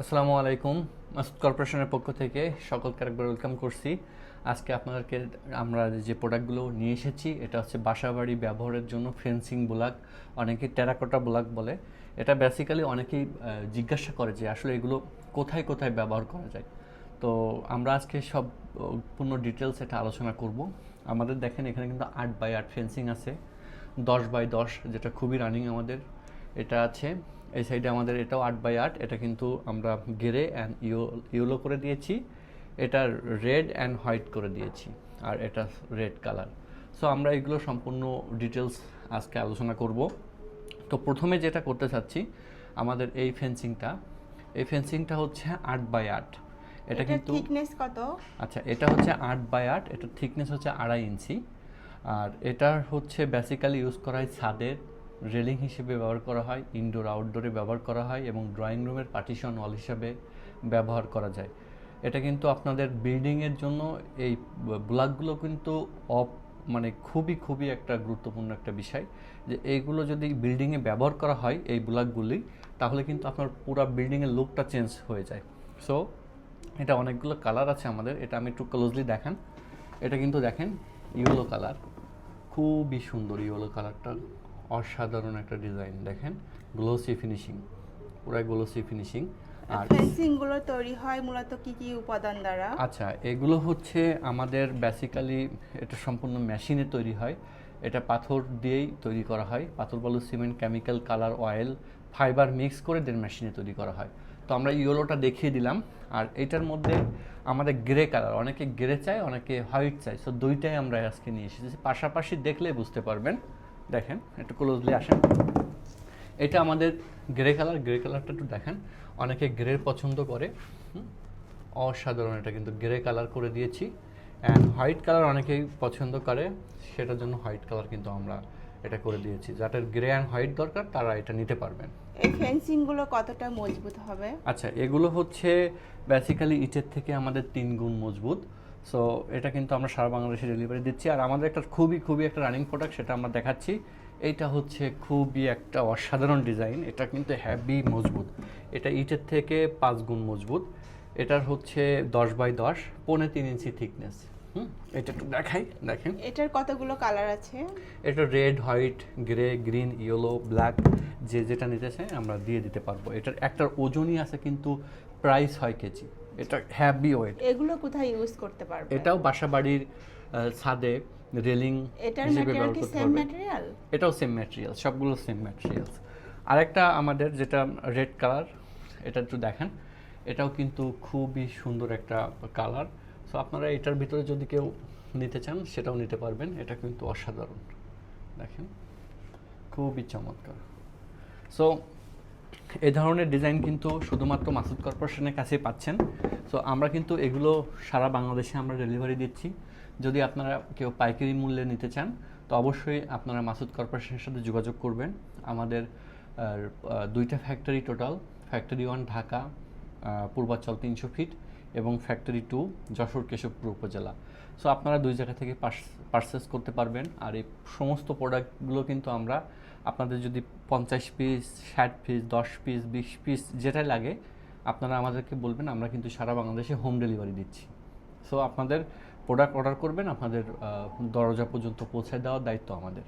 আসসালামু আলাইকুম। মাসুদ কর্পোরেশনের পক্ষ থেকে সকলকে একবার ওয়েলকাম করছি। আজকে আপনাদেরকে আমরা যে প্রোডাক্টগুলো নিয়ে এসেছি, এটা হচ্ছে বাসাবাড়ি ব্যবহারের জন্য ফেন্সিং ব্লক, অনেকে টেরাকোটা ব্লক বলে। এটা বেসিক্যালি অনেকেই জিজ্ঞাসা করে যে আসলে এগুলো কোথায় কোথায় ব্যবহার করা যায়। তো আমরা আজকে সব, পূর্ণ ডিটেলস এটা আলোচনা করব। আমাদের দেখেন এখানে কিন্তু আট বাই আট ফেন্সিং আছে, দশ বাই দশ, যেটা খুবই রানিং আমাদের। এটা আছে। এই সাইডে আমাদের এটাও আট বাই আট। এটা কিন্তু আমরা গেরে অ্যান্ড ইয়েলো করে দিয়েছি। এটা রেড অ্যান্ড হোয়াইট করে দিয়েছি। আর এটা রেড কালার। সো আমরা এগুলো সম্পূর্ণ ডিটেলস আজকে আলোচনা করব। তো প্রথমে যেটা করতে চাচ্ছি আমাদের এই ফেন্সিংটা। এই ফেন্সিংটা হচ্ছে আট বাই আট। এটা এটা কিন্তু থিকনেস কত? আচ্ছা এটা হচ্ছে আট বাই আট। এটার থিকনেস হচ্ছে আড়াই ইঞ্চি। আর এটার হচ্ছে বেসিক্যালি ইউজ করা হয় ছাদের রেলিং হিসেবে ব্যবহার করা হয় ইনডোর আউটডোরে ব্যবহার করা হয় এবং ড্রয়িং রুমের পার্টিশন ওয়াল হিসাবে ব্যবহার করা যায়। এটা কিন্তু আপনাদের বিল্ডিংয়ের জন্য এই ব্লকগুলো কিন্তু অফ মানে খুবই খুবই একটা গুরুত্বপূর্ণ একটা বিষয় যে এইগুলো যদি বিল্ডিংয়ে ব্যবহার করা হয় এই ব্লকগুলি তাহলে কিন্তু আপনার পুরো বিল্ডিংয়ের লুকটা চেঞ্জ হয়ে যায়। সো এটা অনেকগুলো কালার আছে আমাদের, এটা আমি একটু ক্লোজলি দেখান। এটা কিন্তু দেখেন ইয়েলো কালার খুবই সুন্দর ইয়েলো কালারটা অসাধারণ একটা ডিজাইন দেখেন গ্লোসি ফিনিশিং পুরো গ্লোসি ফিনিশিং আর ফেন্সিংগুলো তৈরি হয় মূলত কি কি উপাদান দ্বারা? আচ্ছা এগুলো হচ্ছে আমাদের বেসিক্যালি এটা সম্পূর্ণ মেশিনে তৈরি হয়। এটা পাথর দিয়েই তৈরি করা হয়। পাথর বালু cement chemical colour oil fibre mix করে দেন মেশিনে তৈরি করা হয়। তো আমরা ইয়েলোটা দেখিয়ে দিলাম। আর এটার মধ্যে আমাদের গ্রে কালার অনেকে গ্রে চায় অনেকে হোয়াইট চায়। সো দুইটাই আমরা আজকে নিয়ে এসেছি। পাশাপাশি দেখলে বুঝতে পারবেন দেখেন একটু ক্লোজলি আসেন। এটা আমাদের গ্রে কালার গ্রে কালারটা একটু দেখেন। অনেকে গ্রে পছন্দ করে অসাধারণ এটা কিন্তু গ্রে কালার করে দিয়েছি। অ্যান্ড হোয়াইট কালার অনেকেই পছন্দ করে সেটার জন্য হোয়াইট কালার কিন্তু আমরা এটা করে দিয়েছি। যাদের গ্রে অ্যান্ড হোয়াইট দরকার তারা এটা নিতে পারবেন। এই ফেন্সিংগুলো কতটা মজবুত হবে? আচ্ছা এগুলো হচ্ছে বেসিক্যালি ইটের থেকে আমাদের তিন গুণ মজবুত। সো এটা কিন্তু আমরা সারা বাংলাদেশে ডেলিভারি দিচ্ছি। আর আমাদের একটা খুবই খুবই একটা রানিং প্রোডাক্ট সেটা আমরা দেখাচ্ছি। এইটা হচ্ছে খুবই একটা অসাধারণ ডিজাইন এটা কিন্তু হ্যাভি মজবুত। এটা ইটের থেকে পাঁচ গুণ মজবুত। এটার হচ্ছে দশ বাই দশ পৌনে তিন ইঞ্চি থিকনেস হুম? এটা একটু দেখাই দেখেন। এটার কতগুলো কালার আছে? এটা red white grey green yellow black যে যেটা নিতে চাই আমরা দিয়ে দিতে পারব। এটার একটার ওজনই আছে কিন্তু প্রাইস হয় কেজি। এটা হ্যাভি ওয়েট এগুলো কোথায় ইউজ করতে পারবে এটাও বাসাবাড়ির ছাদে রেলিং এটার ম্যাটেরিয়াল কি সেম ম্যাটেরিয়াল এটাও সেম ম্যাটেরিয়াল সবগুলো সেম ম্যাটেরিয়ালস আরেকটা আমাদের যেটা রেড কালার এটা একটু দেখেন। এটাও কিন্তু খুবই সুন্দর একটা কালার সো আপনারা এটার ভিতরে যদি কেউ নিতে চান সেটাও নিতে পারবেন। এটা কিন্তু অসাধারণ। দেখেন খুবই চমৎকার। সো এই ধরনের ডিজাইন কিন্তু শুধুমাত্র মাসুদ কর্পোরেশনের কাছেই পাচ্ছেন। সো আমরা কিন্তু এগুলো সারা বাংলাদেশে আমরা ডেলিভারি দিচ্ছি। যদি আপনারা কেউ পাইকারি মূল্যে নিতে চান, তো অবশ্যই আপনারা মাসুদ কর্পোরেশনের সাথে যোগাযোগ করবেন। আমাদের দুইটা factory total factory one Dhaka Purbachal তিনশো ফিট এবং ফ্যাক্টরি টু যশোর কেশবপুর উপজেলা। সো আপনারা দুই জায়গা থেকে পারচেস করতে পারবেন। আর এই সমস্ত প্রোডাক্টগুলো কিন্তু আমরা আপনাদের যদি পঞ্চাশ পিস ষাট পিস দশ পিস বিশ পিস যেটাই লাগে, আপনারা আমাদেরকে বলবেন, আমরা কিন্তু সারা বাংলাদেশে হোম ডেলিভারি দিচ্ছি। সো আপনাদের প্রোডাক্ট অর্ডার করবেন, আপনাদের দরজা পর্যন্ত পৌঁছে দেওয়ার দায়িত্ব আমাদের।